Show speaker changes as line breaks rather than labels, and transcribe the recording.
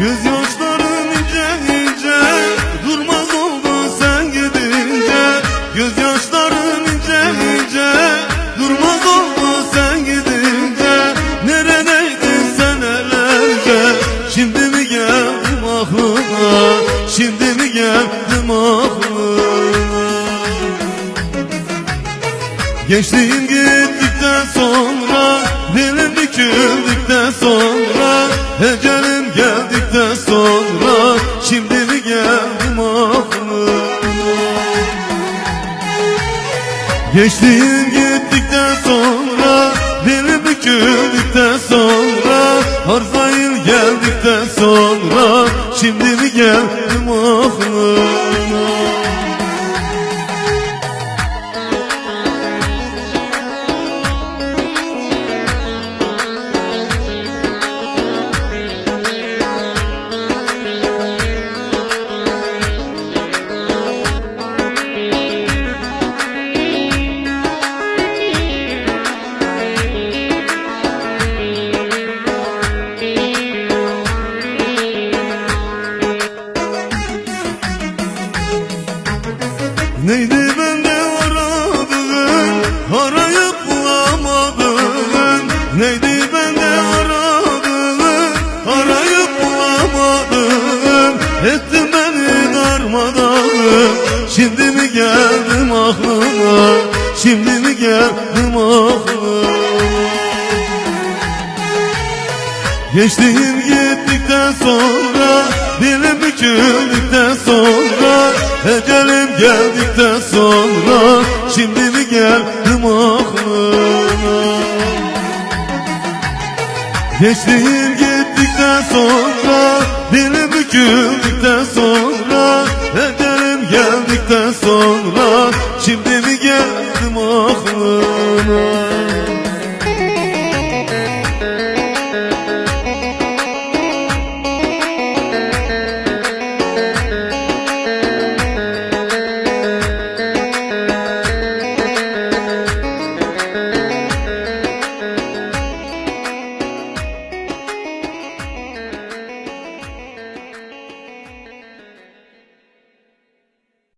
Göz yaşların ince ince Durmaz oldu sen gidince. Göz yaşların ince ince Durmaz oldu sen gidince. Neredeydin senelerce Şimdi mi geldim aklına? Şimdi mi geldim aklına? Gençliğim gittikten sonra Dilim dikildikten sonra Ecel Ecelim geldikten sonra Şimdi mi geldim aklıma? Gençliğim gittikten sonra Dilim büküldükten sonra Arzail geldikten sonra Şimdi mi geldim aklıma Neydi bende aradığın Arayıp bulamadığın. Neydi bende aradığın Arayıp bulamadığın. Ettin beni darmadağın. Şimdi mi geldim aklıma? Şimdi mi geldim aklıma? Gençliğim gittikten sonra Dilim büküldükten sonra Ecelim geldikten sonra Şimdi mi geldim aklıma Gençliğim gittikten sonra Dilim büküldükten sonra Ecelim geldikten sonra Şimdi mi geldim aklıma